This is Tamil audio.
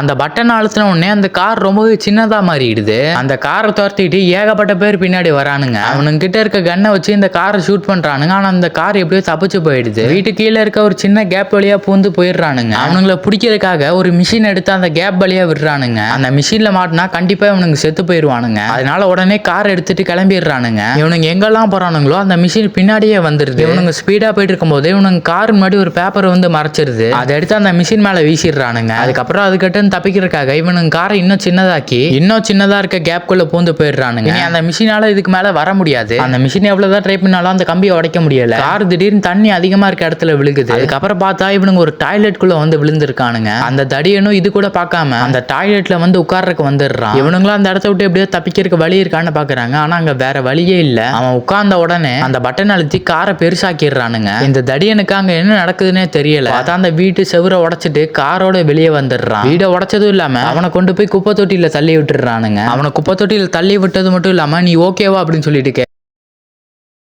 அந்த பட்டன் அழுத்தின உடனே அந்த கார் ரொம்பவே சின்னதா மாறிடுது. அந்த காரை துரத்திட்டு ஏகப்பட்ட பேர் பின்னாடி வரானுங்க. அவனுங்க கிட்ட இருக்க கன்னை வச்சு இந்த காரை ஷூட் பண்றானுங்க. ஆனா அந்த கார் எப்படியோ தப்பிச்சு போயிடுது. வீட்டு கீழே இருக்க ஒரு சின்ன கேப் வழியா பூந்து போயிடுறானுங்க. அவனுங்களை பிடிக்கிறதுக்காக ஒரு மிஷின் எடுத்து அந்த கேப் வழியா விடுறானுங்க. அந்த மிஷின்ல மாட்டினா கண்டிப்பா இவனுங்க செத்து போயிடுவானுங்க. அதனால உடனே கார் எடுத்துட்டு கிளம்பிடுறானுங்க. இவனுங்க எங்கெல்லாம் போறானுங்களோ அந்த மிஷின் பின்னாடியே வந்துருது இவனுங்க ஸ்பீடா போயிட்டு இருக்கும்போது இவனுங்க கார் முன்னாடி ஒரு பேப்பர் வந்து மறைச்சிருது. அதை எடுத்து அந்த மிஷின் மேல வீசிடுறானுங்க. அதுக்கப்புறம் அதுக்கிட்ட தப்பிக்கிறதுக்காக இவனுங்க காரை இன்னும் சின்னதாக்கி இன்னும் சின்னதா இருக்க கேப்குள்ள பூந்து போயிடுறானுங்க. அந்த மிஷினால இதுக்கு மேல வர முடியாது. அந்த மிஷின் எவ்வளவுதான் ட்ரை பண்ணாலும் அந்த கம்பியை உடைக்க முடியல. கார் திடீர்னு தண்ணி அதிகமா இருக்க இடத்துல விழுகுது. அதுக்கப்புறம் பார்த்தா இவனுங்க ஒரு டாய்லெட் குள்ள வந்து விழுந்திருக்கானுங்க. அந்த தடியனும் இது கூட பார்க்காம அந்த டாய்லெட்ல வந்து உட்கார்றதுக்கு வந்துடுறான். இவனுங்களும் அந்த இடத்த விட்டு எப்படியோ தப்பிக்கிறதுக்கு வழி இருக்கான்னு பாக்குறாங்க ஆனா அங்க வேற வழியே இல்ல. அவன் உட்கார்ந்த உடனே அந்த பட்டன் அழுத்தி காரை பெருசாக்கிடுறானுங்க. இந்த தடியனுக்கு அங்க என்ன நடக்குதுன்னே தெரியல. பார்த்தா அந்த வீட்டு செவுரை உடைச்சிட்டு காரோட வெளியே வந்துடுறான். வீடை உடச்சதும் இல்லாம அவனை கொண்டு போய் குப்பை தொட்டியில தள்ளி விட்டுறானுங்க அவனை குப்பை தொட்டியில தள்ளி விட்டது மட்டும் இல்லாம நீ ஓகேவா அப்படின்னு சொல்லிட்டு கே